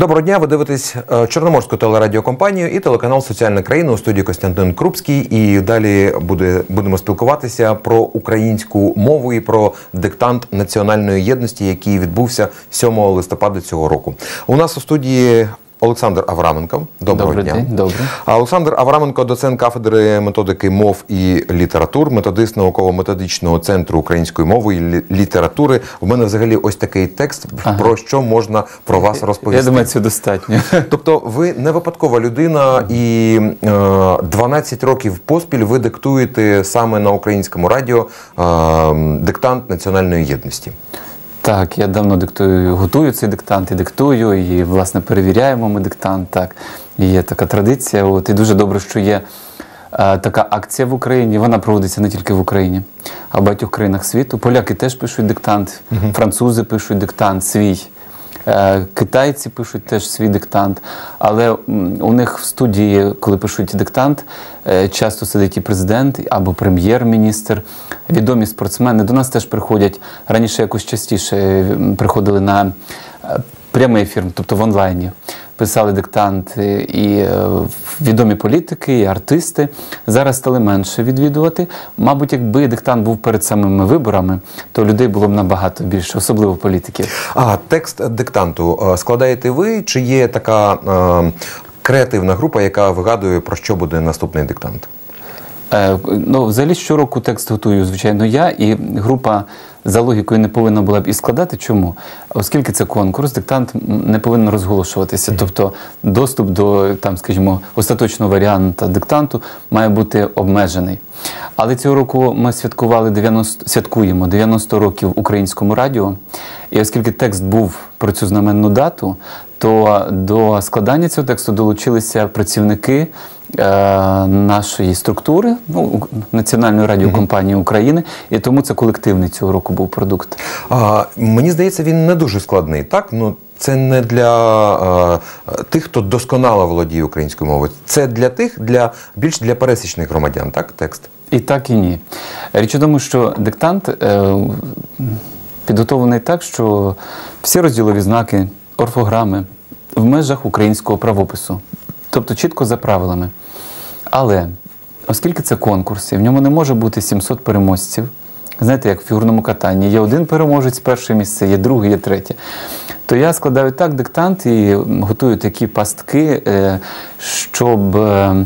Доброго дня. Ви дивитесь е, Чорноморську телерадіокомпанію і телеканал Соціальна країна у студії Костянтин Крупський. І далі буде будемо спілкуватися про українську мову і про диктант національної єдності, який відбувся 7 листопада цього року. У нас у студії Олександр Авраменко. Доброго Добрий дня. день, добре. Олександр Авраменко, доцент кафедри методики мов і літератур, методист науково-методичного центру української мови і літератури. У мене взагалі ось такий текст, про що можна про вас розповісти. Я думаю, це достатньо. Тобто ви не випадкова людина, і е, 12 років поспіль ви диктуєте саме на українському радіо е, диктант національної єдності. Так, я давно диктую, готую цей диктант і диктую, і власне перевіряємо ми диктант. Так, і є така традиція. От і дуже добре, що є е, така акція в Україні. Вона проводиться не тільки в Україні, а в багатьох країнах світу. Поляки теж пишуть диктант, французи пишуть диктант свій. Е, Китайці пишуть теж свій диктант, але у них в студії, коли пишуть диктант, е, часто сидить і президент або прем'єр-міністр, відомі спортсмени. До нас теж приходять раніше якось частіше приходили на е, прямий ефір, тобто в онлайні. Писали диктант е, і е, відомі політики, і артисти. Зараз стали менше відвідувати. Мабуть, якби диктант був перед самими виборами, то людей було б набагато більше, особливо політиків. А текст диктанту е, складаєте ви, чи є така е, креативна група, яка вигадує про що буде наступний диктант? Е, Ну, взагалі щороку текст готую, звичайно, я, і група за логікою не повинна була б і складати. Чому? Оскільки це конкурс, диктант не повинен розголошуватися. Тобто доступ до там, скажімо, остаточного варіанта диктанту має бути обмежений. Але цього року ми святкували 90, святкуємо 90 років українському радіо. І оскільки текст був про цю знаменну дату, то до складання цього тексту долучилися працівники нашої структури, ну, Національної радіокомпанії України, і тому це колективний цього року був продукт. А, мені здається, він не дуже складний. Так, ну це не для е, тих, хто досконало володіє українською мовою. Це для тих, для більш для пересічних громадян. Так, текст. І так, і ні. Річ у тому, що диктант е, підготовлений так, що всі розділові знаки, орфограми в межах українського правопису, тобто чітко за правилами. Але оскільки це конкурс, і в ньому не може бути 700 переможців, знаєте, як в фігурному катанні, є один переможець, перше місце, є другий, є третє. То я складаю так диктант і готую такі пастки, е, щоб. е,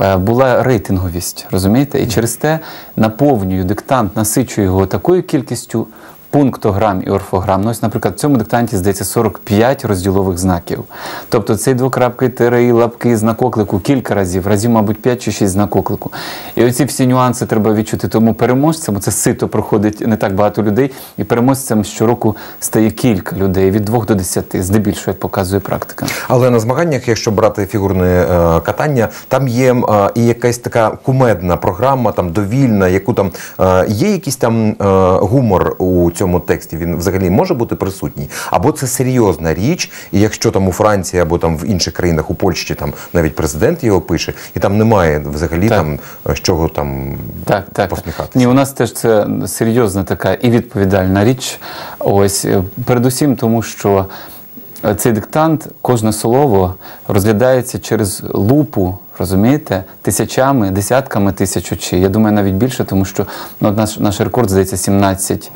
е, Була рейтинговість, розумієте? І через те наповнюю диктант, насичую його такою кількістю пунктограм і орфограм. Ну, ось, наприклад, в цьому диктанті здається 45 розділових знаків. Тобто цей двокрапки, тири, лапки, знак оклику кілька разів, разів, мабуть, 5 чи 6 знак оклику. І оці всі нюанси треба відчути тому переможцям. Це сито проходить не так багато людей, і переможцям щороку стає кілька людей від 2 до 10, здебільшого, як показує практика. Але на змаганнях, якщо брати фігурне е, катання, там є е, і якась така кумедна програма, там довільна, яку там е, є якийсь там е, гумор у цьому тексті. Він взагалі може бути присутній, або це серйозна річ, і якщо там у Франції або там в інших країнах, у Польщі там навіть президент його пише, і там немає взагалі Так. там е, з чого там Так, так. посміхатися. Ні, у нас теж це серйозна така і відповідальна річ. Ось е, передусім, тому що е, цей диктант, кожне слово розглядається через лупу, розумієте, тисячами, десятками тисяч очей. Я думаю, навіть більше, тому що ну, наш, наш рекорд здається 17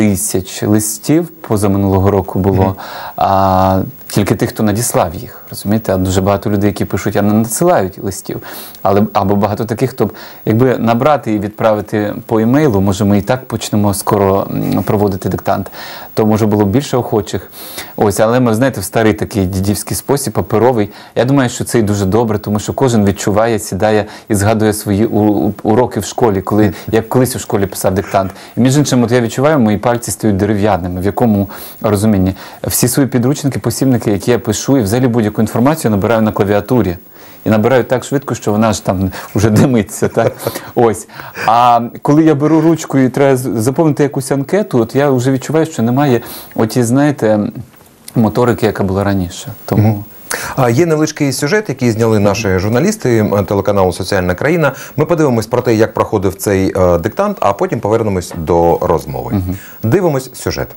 тисяч листів позаминулого року було. А тільки тих, хто надіслав їх, розумієте? А дуже багато людей, які пишуть, а не надсилають листів. Але або багато таких, хто якби набрати і відправити по емейлу, може, ми і так почнемо скоро проводити диктант, то може було б більше охочих. Ось, але ми знаєте, в старий такий дідівський спосіб, паперовий. Я думаю, що це і дуже добре, тому що кожен відчуває, сідає і згадує свої уроки в школі, коли я колись у школі писав диктант. І між іншим, от я відчуваю, мої пальці стають дерев'яними. В якому розумінні всі свої підручники, посібники, які я пишу, і взагалі будь-яку інформацію набираю на клавіатурі. І набираю так швидко, що вона ж там вже димиться. Так? Ось. А коли я беру ручку і треба заповнити якусь анкету, от я вже відчуваю, що немає оті, знаєте, моторики, яка була раніше. Тому. А є невеличкий сюжет, який зняли наші журналісти телеканалу Соціальна країна. Ми подивимось про те, як проходив цей е, диктант, а потім повернемось до розмови. Дивимось сюжет.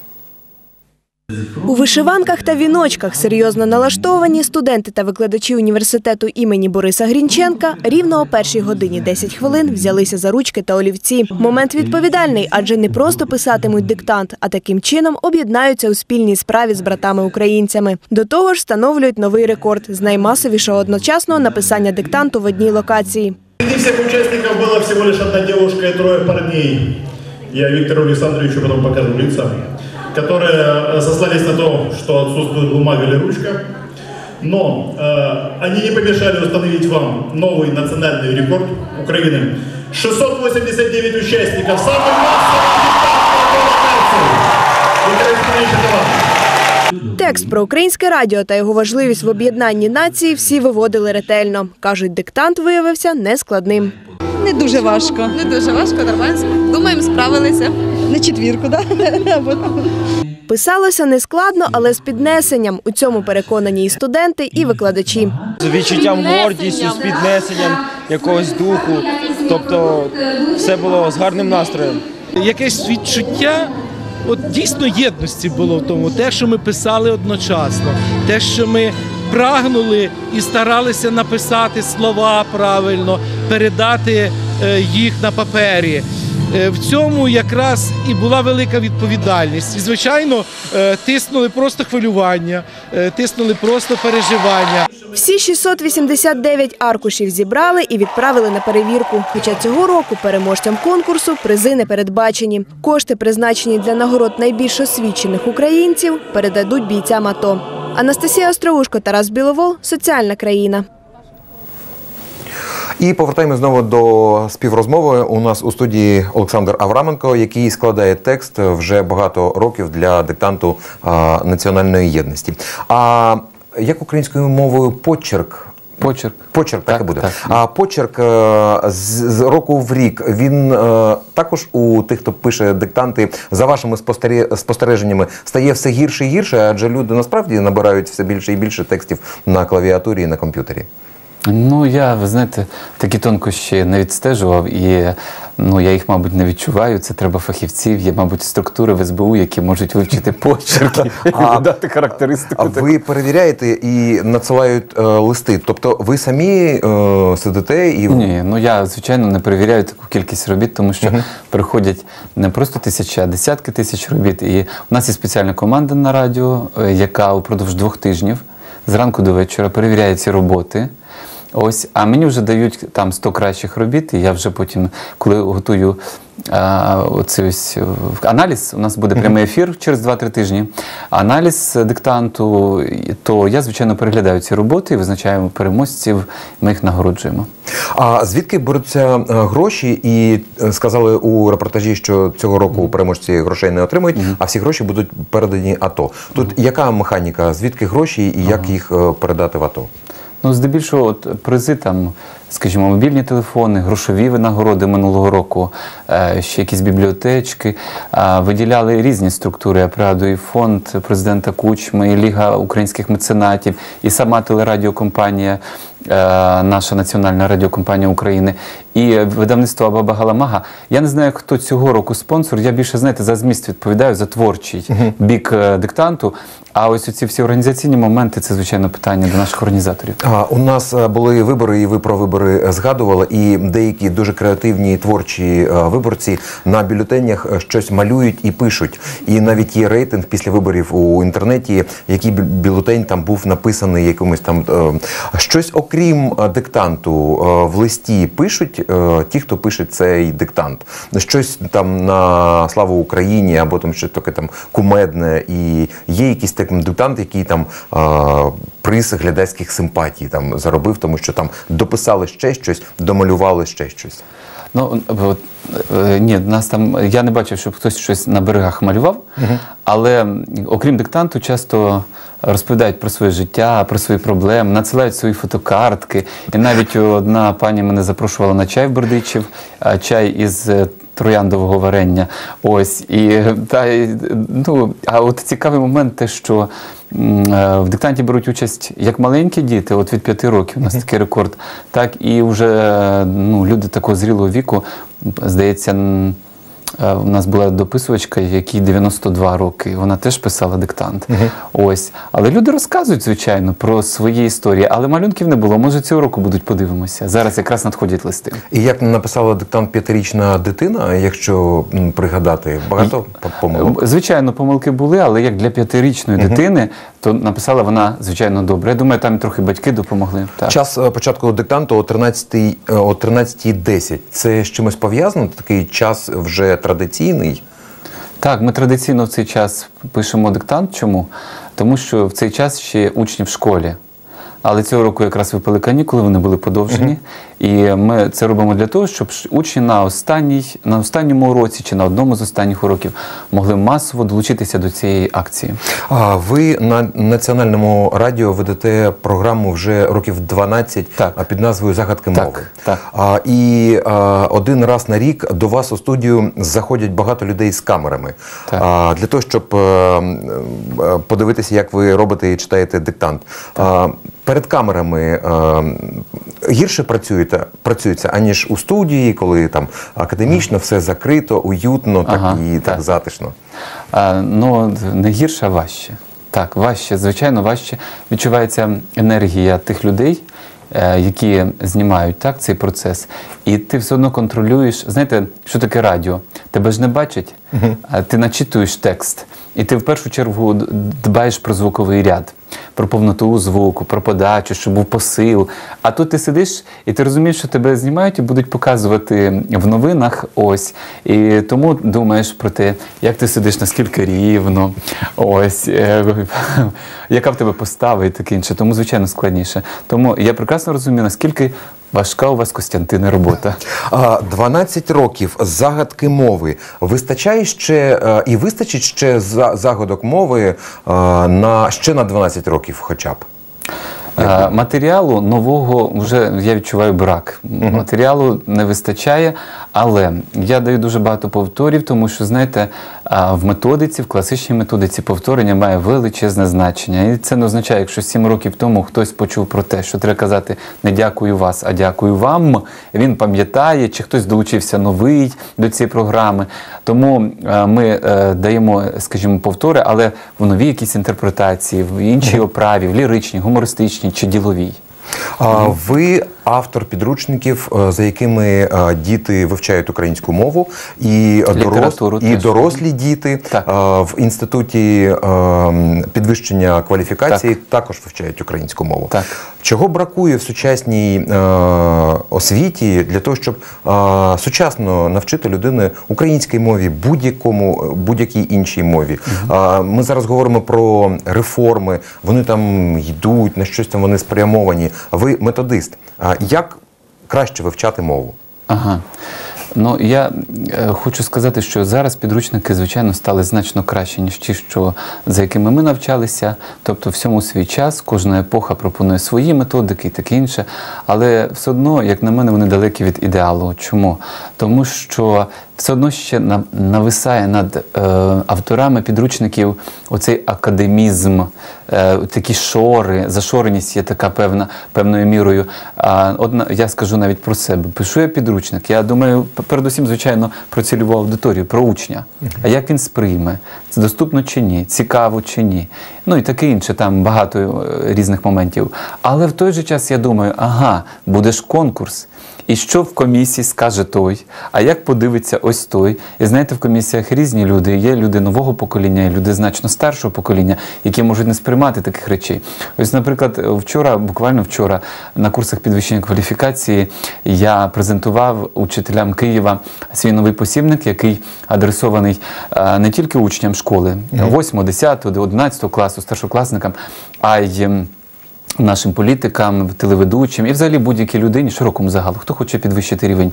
У вишиванках та віночках серйозно налаштовані студенти та викладачі університету імені Бориса Грінченка рівно о першій годині 10 хвилин взялися за ручки та олівці. Момент відповідальний, адже не просто писатимуть диктант, а таким чином об'єднаються у спільній справі з братами-українцями. До того ж, встановлюють новий рекорд з наймасовішого одночасного написання диктанту в одній локації. Среди всех участников было всего лишь одна девушка и трое парней. Я Виктору Александровичу потом покажу лица, которые э, сослались на то, что отсутствует бумага или ручка. Но э, они не помешали установить вам новый национальный рекорд Украины. 689 участников, самый массовый диктант Виктор Александрович, это вам. Текст про українське радіо та його важливість в об'єднанні нації всі виводили ретельно. кажуть, диктант виявився нескладним. Не дуже важко. Не дуже важко, нормально. Думаємо, справилися. На четвірку. Да? Писалося нескладно, але з піднесенням. У цьому переконані і студенти, і викладачі. з відчуттям гордістю, з піднесенням якогось духу. Тобто все було з гарним настроєм. якесь відчуття от дійсно єдності було в тому, те, що ми писали одночасно, те, що ми прагнули і старалися написати слова правильно, передати е, їх на папері. Е, В цьому якраз і була велика відповідальність. І, звичайно, е, тиснули просто хвилювання, е, тиснули просто переживання. Всі 689 аркушів зібрали і відправили на перевірку. Хоча цього року переможцям конкурсу призи не передбачені. Кошти, призначені для нагород найбільш освічених українців, передадуть бійцям АТО. Анастасія Остроушко, Тарас Біловол, Соціальна країна. І повертаємо знову до співрозмови. У нас у студії Олександр Авраменко, який складає текст вже багато років для диктанту а, національної єдності. А як українською мовою почерк? Почерк. Почерк так, Так, і буде. так. А почерк е, з, з року в рік він е, також у тих, хто пише диктанти, за вашими спостереженнями, стає все гірше і гірше, адже люди насправді набирають все більше і більше текстів на клавіатурі і на комп'ютері. Ну, я, ви знаєте, такі тонкощі не відстежував, і ну, я їх, мабуть, не відчуваю. Це треба фахівців. Є, мабуть, структури в СБУ, які можуть вивчити почерки і дати характеристику. А ви перевіряєте і надсилають е, листи. Тобто ви самі е, сидите і Ні, ну я звичайно не перевіряю таку кількість робіт, тому що приходять не просто тисячі, а десятки тисяч робіт. І у нас є спеціальна команда на радіо, е, яка упродовж двох тижнів зранку до вечора перевіряє ці роботи. Ось, а мені вже дають там 100 кращих робіт, і я вже потім, коли готую а, оцей ось е, аналіз, у нас буде прямий ефір через 2-3 тижні. Аналіз диктанту, то я, звичайно, переглядаю ці роботи, визначаємо переможців, ми їх нагороджуємо. А звідки беруться е, гроші? І е, сказали у репортажі, що цього року переможці грошей не отримують, а всі гроші будуть передані АТО. Тут яка механіка? Звідки гроші і як їх е, передати в АТО? Ну, здебільшого, от призи там, скажімо, мобільні телефони, грошові винагороди минулого року, е, ще якісь бібліотечки. Е, Виділяли різні структури. Я пригадую, і фонд президента Кучми, і Ліга українських меценатів, і сама телерадіокомпанія, е, наша національна радіокомпанія України, і видавництво Баба Галамага. Я не знаю, хто цього року спонсор. Я більше знаєте за зміст відповідаю за творчий бік диктанту. А ось ці всі організаційні моменти це звичайно питання до наших організаторів. А, у нас були вибори, і ви про вибори е, згадували, і деякі дуже креативні творчі е, виборці на бюлетенях е, щось малюють і пишуть. І навіть є рейтинг після виборів у інтернеті, який бю- бюлетень там був написаний якимось там е, щось, окрім диктанту, в листі пишуть ті, хто пише цей диктант. Щось там на славу Україні або там щось таке там кумедне, і є якийсь такий диктант, який там приз глядацьких симпатій там заробив, тому що там дописали ще щось, домалювали ще щось. Ну е, ні, нас там я не бачив, щоб хтось щось на берегах малював, але окрім диктанту, часто розповідають про своє життя, про свої проблеми, надсилають свої фотокартки. І навіть одна пані мене запрошувала на чай в Бердичів, а чай із е, трояндового варення. Ось і та ну а от цікавий момент, те, що е, в диктанті беруть участь як маленькі діти, от від п'яти років у нас такий рекорд, так і вже ну, люди такого зрілого віку, здається. Е, у нас була дописувачка, якій 92 роки. Вона теж писала диктант. Ось. Але люди розказують, звичайно, про свої історії, але малюнків не було. Може, цього року будуть подивимося. Зараз якраз надходять листи. І як написала диктант п'ятирічна дитина, якщо пригадати, багато по- помилок. Звичайно, помилки були, але як для п'ятирічної дитини, то написала вона, звичайно, добре. Я думаю, там трохи батьки допомогли. Так. Час е, початку диктанту о 13, е, 13.10. Це з чимось пов'язано? Такий час вже традиційний. Так, ми традиційно в цей час пишемо диктант. Чому? Тому що в цей час ще учні в школі. Але цього року якраз випали канікули, вони були подовжені. І ми це робимо для того, щоб учні на останній, на останньому уроці чи на одному з останніх уроків могли масово долучитися до цієї акції. А ви на національному радіо ведете програму вже років 12 Так. під назвою Загадки Так, мови. так. А, і а, один раз на рік до вас у студію заходять багато людей з камерами. Так. А, для того, щоб е, е, подивитися, як ви робите і читаєте диктант. А, перед камерами е, гірше працюєте, працюється, аніж у студії, коли там академічно все закрито, уютно, так Ага, і так так. затишно. А, ну, не гірше, а важче. Так, важче, звичайно, важче. Відчувається енергія тих людей, е, які знімають так, цей процес. І ти все одно контролюєш. Знаєте, що таке радіо? Тебе ж не бачать, а ти начитуєш текст. І ти в першу чергу дбаєш про звуковий ряд, про повноту звуку, про подачу, щоб був посил. А тут ти сидиш і ти розумієш, що тебе знімають і будуть показувати в новинах. Ось. І тому думаєш про те, як ти сидиш, наскільки рівно, ось, е, яка в тебе постава і таке інше. Тому, звичайно, складніше. Тому я прекрасно розумію, наскільки важка у вас Костянтине робота. А, 12 років загадки мови. Вистачає ще е, і вистачить ще загадок мови е, на ще на 12 років, хоча б. Е, Матеріалу нового вже я відчуваю брак. Матеріалу не вистачає, але я даю дуже багато повторів, тому що знаєте, в методиці, в класичній методиці повторення має величезне значення. І це не означає, якщо 7 років тому хтось почув про те, що треба казати не дякую вас, а дякую вам. Він пам'ятає, чи хтось долучився новий до цієї програми. Тому е, ми е, даємо, скажімо, повтори, але в новій якійсь інтерпретації, в іншій оправі, в ліричній, гумористичній чи діловій. А, ви автор підручників, е, за якими е, діти вивчають українську мову, і, дорос, і дорослі діти Так. е, в інституті е, підвищення кваліфікації також вивчають українську мову. Так. Чого бракує в сучасній е, освіті для того, щоб е, сучасно навчити людину українській мові, будь-якому будь-якій іншій мові? Е, ми зараз говоримо про реформи, вони там йдуть, на щось там вони спрямовані. Ви методист. Як краще вивчати мову? Ага. Ну я е, хочу сказати, що зараз підручники, звичайно, стали значно краще, ніж ті, що за якими ми навчалися. Тобто, всьому свій час, кожна епоха пропонує свої методики і таке інше. Але все одно, як на мене, вони далекі від ідеалу. Чому? Тому що все одно ще нависає над е, авторами підручників оцей академізм, е, такі шори, зашореність є така певна певною мірою. А, от на- я скажу навіть про себе. Пишу я підручник. Я думаю, передусім, звичайно, про цільову аудиторію, про учня. А як він сприйме? Це доступно чи ні? Цікаво чи ні? Ну і таке інше, там багато е, різних моментів. Але в той же час я думаю, ага, буде ж конкурс. І що в комісії скаже той, а як подивиться ось той. І знаєте, в комісіях різні люди. Є люди нового покоління, є люди значно старшого покоління, які можуть не сприймати таких речей. Ось, наприклад, вчора, буквально вчора, на курсах підвищення кваліфікації я презентував учителям Києва свій новий посібник, який адресований е, не тільки учням школи 8, 10, 11 класу, старшокласникам, а й. Нашим політикам, телеведучим і взагалі будь-якій людині, широкому загалу, хто хоче підвищити рівень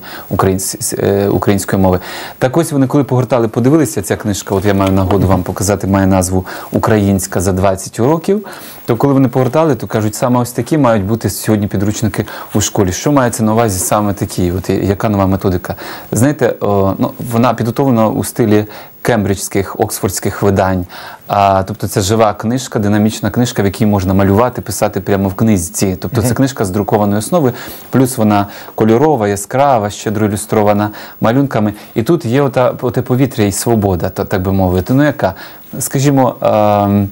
е, української мови. Так ось вони, коли погортали, подивилися ця книжка, от я маю нагоду вам показати, має назву Українська за 20 років. То коли вони погортали, то кажуть, саме ось такі мають бути сьогодні підручники у школі. Що мається на увазі саме такі? От яка нова методика? Знаєте, о, ну, вона підготовлена у стилі кембриджських, оксфордських видань. А, тобто це жива книжка, динамічна книжка, в якій можна малювати, писати прямо в книжці. Тобто це книжка з друкованої основи, плюс вона кольорова, яскрава, щедро ілюстрована малюнками. І тут є ота, оте повітря і свобода, то, так би мовити. Ну яка, скажімо, ем,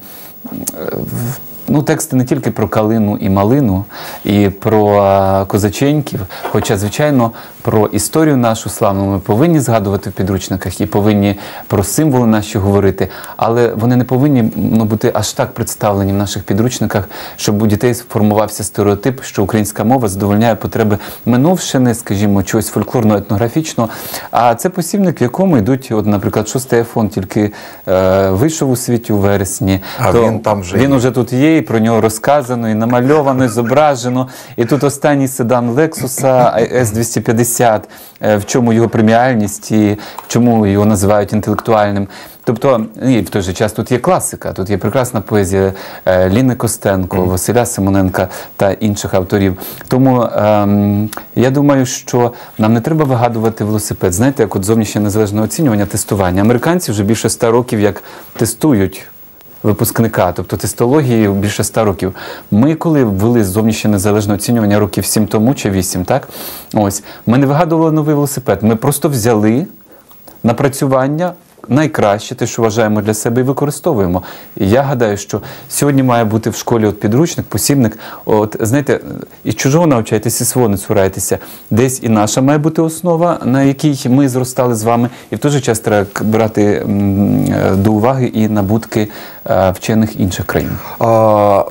Ну, тексти не тільки про калину і малину, і про а, козаченьків, хоча, звичайно, про історію нашу славну ми повинні згадувати в підручниках і повинні про символи наші говорити, але вони не повинні ну, бути аж так представлені в наших підручниках, щоб у дітей сформувався стереотип, що українська мова задовольняє потреби минувшини, скажімо, чогось фольклорно-етнографічного. А це посібник, в якому йдуть, от, наприклад, шостий фон тільки е, вийшов у світі у вересні. А то він там вже він уже тут є, і про нього розказано, і намальовано, і зображено. І тут останній седан Лексуса С 250 50, е, в чому його преміальність і чому його називають інтелектуальним. Тобто, і в той же час тут є класика, тут є прекрасна поезія е, Ліни Костенко. Василя Симоненка та інших авторів. Тому ем, я думаю, що нам не треба вигадувати велосипед. Знаєте, як от зовнішнє незалежне оцінювання, тестування. Американці вже більше 100 років як тестують випускника, тобто тестології більше ста років. Ми, коли ввели зовнішнє незалежне оцінювання років сім тому чи вісім, так ось ми не вигадували новий велосипед. Ми просто взяли напрацювання. Найкраще, те, що вважаємо для себе, і використовуємо. І я гадаю, що сьогодні має бути в школі от підручник, посібник. От знаєте, і чужого навчайтеся, і свого не цурайтеся. Десь і наша має бути основа, на якій ми зростали з вами, і в той же час треба брати е, до уваги і набутки вчених інших країн. А,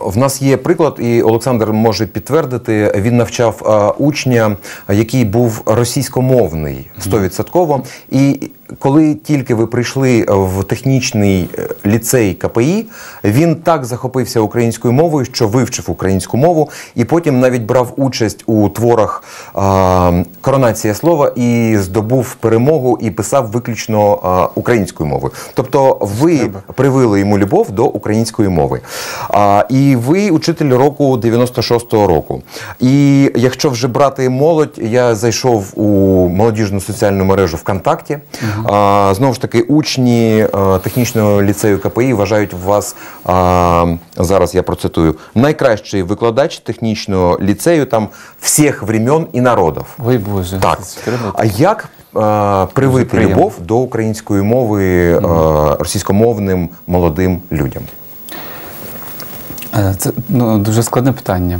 В нас є приклад, і Олександр може підтвердити. Він навчав а, учня, який був російськомовний 100%. І коли тільки ви прийшли в технічний е, ліцей КПІ, він так захопився українською мовою, що вивчив українську мову, і потім навіть брав участь у творах а, Коронація слова і здобув перемогу і писав виключно а, українською мовою. Тобто, ви привили йому любов до української мови. А, і ви учитель року 96-го року. І якщо вже брати молодь, я зайшов у молодіжну соціальну мережу ВКонтакті. А, знову ж таки, учні а, технічного ліцею КПІ вважають вас а, зараз. Я процитую найкращий викладач технічного ліцею там всіх времен і народів. Ой Боже, Так. А як привити приємно. любов до української мови е, російськомовним молодим людям? Е, Це ну, дуже складне питання.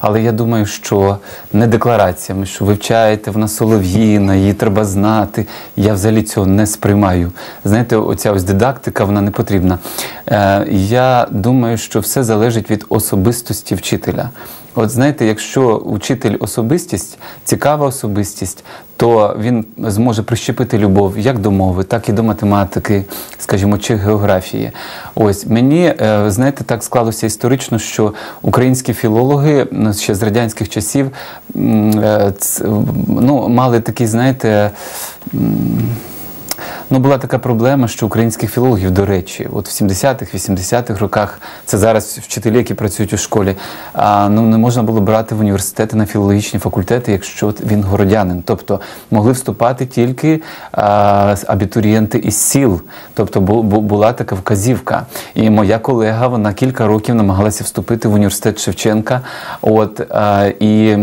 Але я думаю, що не деклараціями, що вивчаєте вона солов'їна, її треба знати. Я взагалі цього не сприймаю. Знаєте, оця ось дидактика, вона не потрібна. Е, я думаю, що все залежить від особистості вчителя. От знаєте, якщо учитель особистість, цікава особистість, то він зможе прищепити любов як до мови, так і до математики, скажімо, чи географії. Ось мені, е, знаєте, так склалося історично, що українські філологи ну, ще з радянських часів е, ну, мали такий, знаєте. Ну, була така проблема, що українських філологів, до речі, от в 70-х, 80-х роках, це зараз вчителі, які працюють у школі, а, ну, не можна було брати в університети на філологічні факультети, якщо він городянин. Тобто могли вступати тільки а, абітурієнти із сіл. Тобто бу- бу- була така вказівка. І моя колега, вона кілька років намагалася вступити в університет Шевченка. От, а, і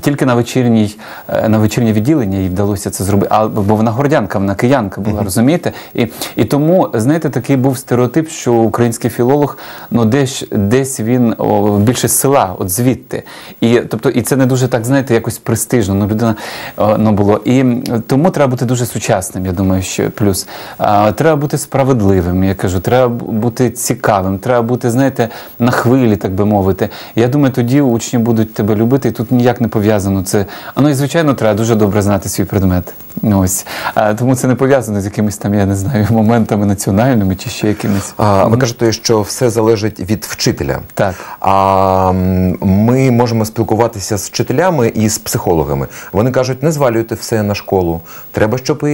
тільки на вечірній, е, на вечірнє відділення їй вдалося це зробити. А, бо вона городянка, вона киянка була, розумієте? І, і тому, знаєте, такий був стереотип, що український філолог, ну десь, десь він о, більше села, от звідти. І, тобто, і це не дуже так, знаєте, якось престижно. Ну, людина о, ну, було. І тому треба бути дуже сучасним, я думаю, що плюс. А, треба бути справедливим, я кажу, треба бути цікавим, треба бути, знаєте, на хвилі, так би мовити. Я думаю, тоді учні будуть тебе любити, і тут ніяк не пов'язано це. А ну і звичайно, треба дуже добре знати свій предмет. Ось. А, тому це не пов'язано з якимись там, я не знаю, моментами національними чи ще якимись. А, ви кажете, що все залежить від вчителя. Так. А ми можемо спілкуватися з вчителями і з психологами. Вони кажуть, не звалюйте все на школу. Треба, щоб і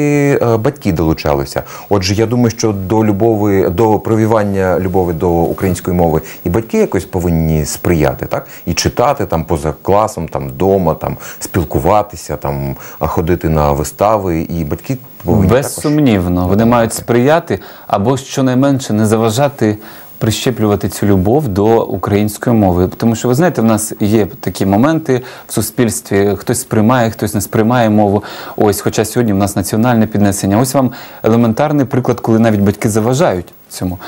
е, батьки долучалися. Отже, я думаю, що до любові, до прививання любові до української мови і батьки якось повинні сприяти, так? І читати там поза класом, там вдома, там спілкуватися, там ходити на вистави держави і батьки повинні також. Безсумнівно, вони мають сприяти або щонайменше не заважати прищеплювати цю любов до української мови. Тому що ви знаєте, в нас є такі моменти в суспільстві: хтось сприймає, хтось не сприймає мову. Ось, хоча сьогодні в нас національне піднесення. Ось вам елементарний приклад, коли навіть батьки заважають цьому.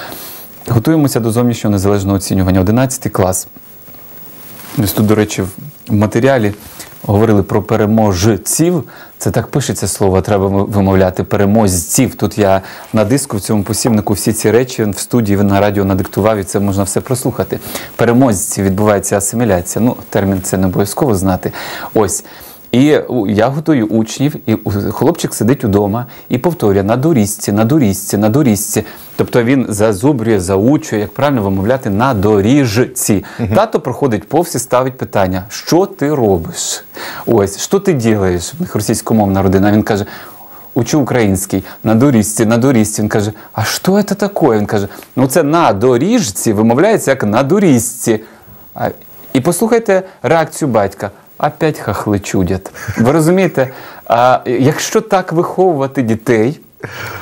Готуємося до зовнішнього незалежного оцінювання. 11 клас. Ось тут, до речі, в матеріалі говорили про переможців. Це так пишеться слово, треба вимовляти переможців. Тут я на диску в цьому посівнику всі ці речі в студії на радіо надиктував, і це можна все прослухати. Переможці відбувається асиміляція. Ну, термін це не обов'язково знати. Ось. І я готую учнів, і хлопчик сидить удома і повторює на доріжці, на доріжці, на доріжці. Тобто він зазубрює, заучує, як правильно вимовляти на доріжці. Тато проходить повз і ставить питання: що ти робиш? Ось, що ти? В них російськомовна родина. Він каже. Учу український на доріжці, на доріжці. Він каже: А що це таке? Він каже: ну це на доріжці вимовляється як на доріжці. І послухайте реакцію батька. Опять хахличудять. Ви розумієте? А, якщо так виховувати дітей,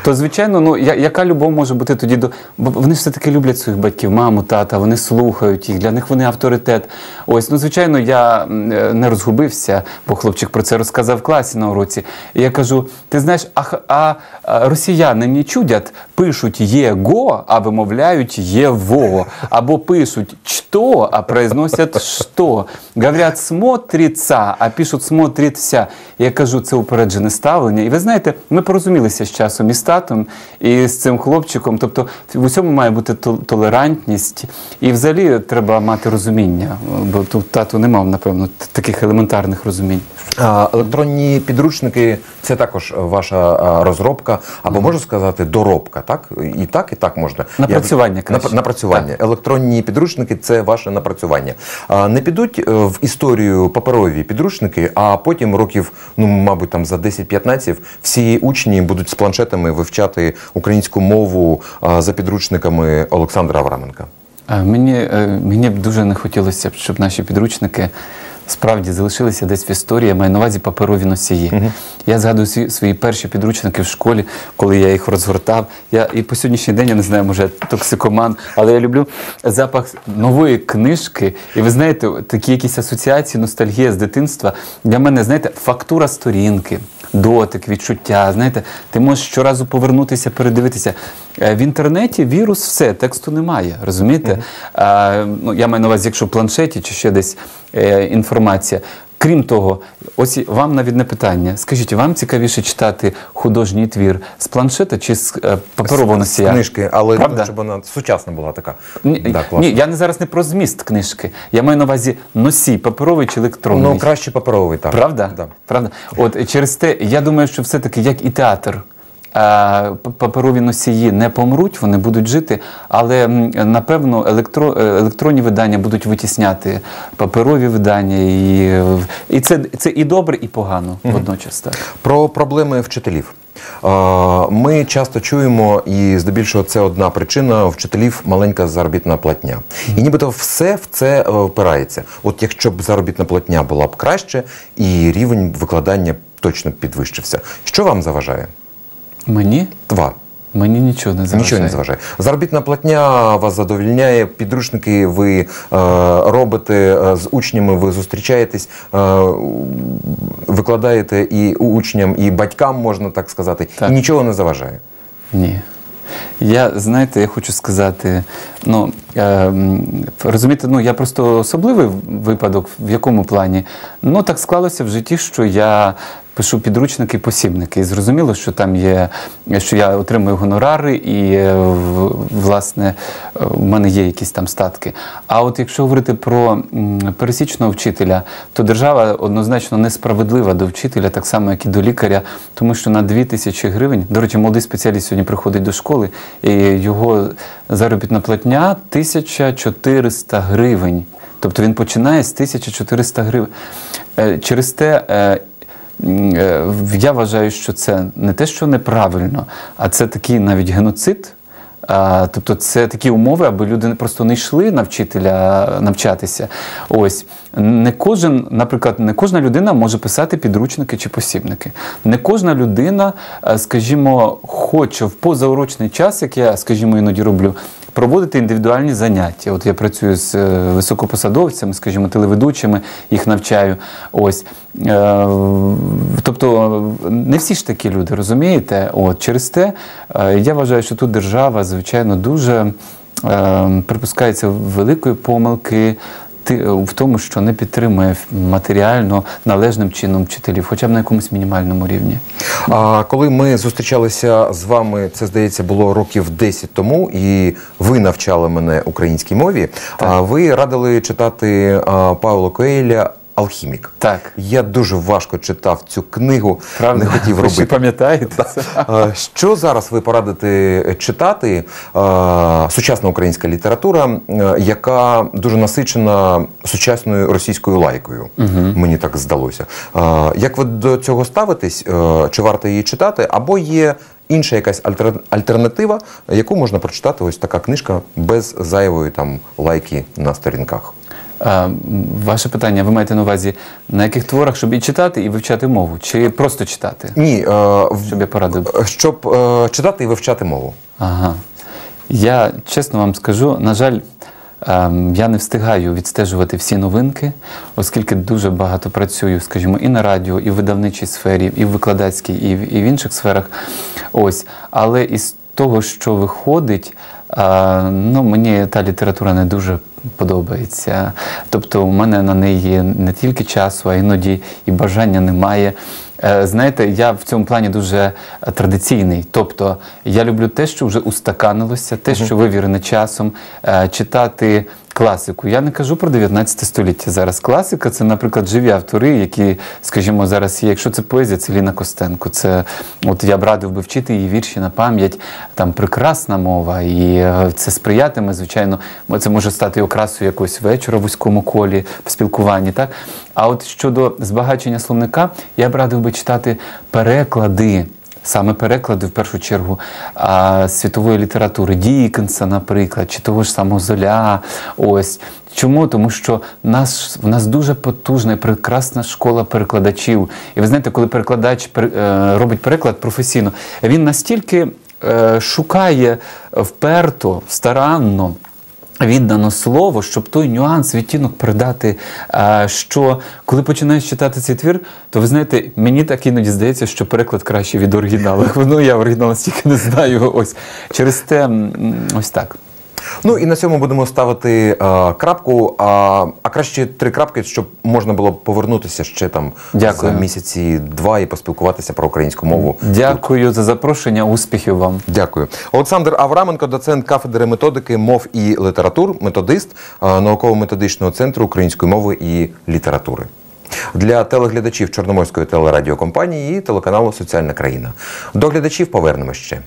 то звичайно, ну я- яка любов може бути тоді до. Бо вони все-таки люблять своїх батьків, маму, тата, вони слухають їх, для них вони авторитет. Ось, ну звичайно, я е, не розгубився, бо хлопчик про це розказав в класі на уроці. І я кажу: ти знаєш, а, а, а росіяни не чудять, пишуть єго, а вимовляють єво. Або пишуть что, а произносять що. Говорять смотриться, а пишуть смотриться. Я кажу, це упереджене ставлення. І ви знаєте, ми порозумілися з часом і з татом, і з цим хлопчиком. Тобто в усьому має бути толерантність. І взагалі треба мати розуміння. Бо тут тато не мав, напевно, таких елементарних розумінь. А, електронні підручники це також ваша розробка, або можу сказати, доробка, так? І так, і так можна. Напрацювання, краще. Нап- Напрацювання. Електронні підручники це ваше напрацювання. А, не підуть е, в історію паперові підручники, а потім років, ну, мабуть, там за 10-15 всі учні будуть з планшетами вивчати українську мову за підручниками Олександра Авраменка. Е, Мені, е, мені б дуже не хотілося, б, щоб наші підручники справді залишилися десь в історії. Я маю на увазі паперові носії. Я згадую свої, свої перші підручники в школі, коли я їх розгортав. Я і по сьогоднішній день я не знаю, може токсикоман, але я люблю запах нової книжки. І ви знаєте, такі якісь асоціації, ностальгія з дитинства. Для мене, знаєте, фактура сторінки. Дотик, відчуття, знаєте, ти можеш щоразу повернутися, передивитися. Е, В інтернеті вірус все, тексту немає, розумієте? А, ну, я маю на увазі, якщо в планшеті чи ще десь е, інформація. Крім того, ось вам навіть не питання. Скажіть, вам цікавіше читати художній твір з планшета чи з е, паперового носія? З книжки, але Правда? щоб вона сучасна була така. Ні, Да, класно. ні, я не зараз не про зміст книжки. Я маю на увазі носій, паперовий чи електронний. Ну, краще паперовий, так. Правда? Да. Правда? От через те, я думаю, що все-таки як і театр. П- Паперові носії не помруть, вони будуть жити, але напевно електро, е, електронні видання будуть витісняти паперові видання, і, е, і це, це і добре, і погано водночас. Так. Про проблеми вчителів. Е, Ми часто чуємо, і здебільшого це одна причина: вчителів маленька заробітна платня. І нібито все в це е, впирається. От якщо б заробітна платня була б краще, і рівень викладання точно підвищився. Що вам заважає? Мені? Два. Мені нічого не заважає. Нічого не заважає. Заробітна платня вас задовільняє, підручники ви е, робите е, з учнями, ви зустрічаєтесь, е, викладаєте і учням, і батькам, можна так сказати, Так. і нічого не заважає. Ні. Я, знаєте, я хочу сказати, ну, розумієте, ну, я просто особливий випадок, в якому плані. Ну, так склалося в житті, що я пишу підручники, посібники. І зрозуміло, що там є, що я отримую гонорари, і, е, власне, е, в мене є якісь там статки. А от якщо говорити про пересічного вчителя, то держава однозначно несправедлива до вчителя, так само, як і до лікаря, тому що на 2 тисячі гривень, до речі, молодий спеціаліст сьогодні приходить до школи, і його заробітна платня 1400 гривень. Тобто він починає з 1400 гривень. Е, Через те. е, е, Я вважаю, що це не те, що неправильно, а це такий навіть геноцид тобто це такі умови, аби люди просто не йшли на вчителя навчатися. Ось не кожен, наприклад, не кожна людина може писати підручники чи посібники. Не кожна людина, е, скажімо, хоче в позаурочний час, як я, скажімо, іноді роблю. Проводити індивідуальні заняття. От я працюю з е, високопосадовцями, скажімо, телеведучими, їх навчаю. Ось. Е, тобто не всі ж такі люди, розумієте? От, через те е, я вважаю, що тут держава, звичайно, дуже припускається великої помилки. Ти- В тому, що не підтримує матеріально належним чином вчителів, хоча б на якомусь мінімальному рівні. А коли ми зустрічалися з вами, це здається було років 10 тому, і ви навчали мене українській мові. А ви радили читати а, Коеля Алхімік. Так. Я дуже важко читав цю книгу, Правда? не хотів Ви робити. пам'ятаєте це? Що зараз ви порадите читати? Сучасна українська література, е, яка дуже насичена сучасною російською лайкою. Мені так здалося. Як ви до цього ставитесь? Е, Чи варто її читати? Або є інша якась альтер- альтернатива, яку можна прочитати? Ось така книжка без зайвої там лайки на сторінках. А, Ваше питання, ви маєте на увазі, на яких творах, щоб і читати, і вивчати мову, чи просто читати? Ні, е, Щоб я порадив. щоб е, читати і вивчати мову. Ага. Я чесно вам скажу, на жаль, ем, я не встигаю відстежувати всі новинки, оскільки дуже багато працюю, скажімо, і на радіо, і в видавничій сфері, і в викладацькій, і в, і в інших сферах. Ось. Але із того, що виходить, а, ну, мені та література не дуже подобається. Тобто, у мене на неї не тільки часу, а іноді і бажання немає. Е, Знаєте, я в цьому плані дуже традиційний. Тобто я люблю те, що вже устаканилося, те, що вивірене часом, е, читати класику. Я не кажу про 19 століття зараз. Класика це, наприклад, живі автори, які, скажімо, зараз є. Якщо це поезія, це Ліна Костенко. Це от я б радив би вчити її вірші на пам'ять. Там прекрасна мова, і е, це сприятиме, звичайно. Це може стати окрасою якогось вечора в вузькому колі в спілкуванні. Так? А от щодо збагачення словника, я б радив би читати переклади. Саме переклади в першу чергу а, світової літератури, Дікенса, наприклад, чи того ж самого Золя. Ось чому? Тому що нас, в нас дуже потужна і прекрасна школа перекладачів. І ви знаєте, коли перекладач пер- е, робить переклад професійно, він настільки е, шукає вперто, старанно віддано слово, щоб той нюанс, відтінок передати. а, Що коли починаєш читати цей твір, то ви знаєте, мені так іноді здається, що переклад краще від оригіналу. Ну я оригінал стільки не знаю. Ось через те, ось так. Ну і на цьому будемо ставити е, крапку. А, а краще три крапки, щоб можна було повернутися ще там Дякую. за місяці два і поспілкуватися про українську мову. Дякую за запрошення. Успіхів вам. Дякую. Олександр Авраменко, доцент кафедри методики мов і літератур, методист е, науково-методичного центру української мови і літератури. Для телеглядачів Чорноморської телерадіокомпанії і телеканалу Соціальна країна. До глядачів повернемо ще.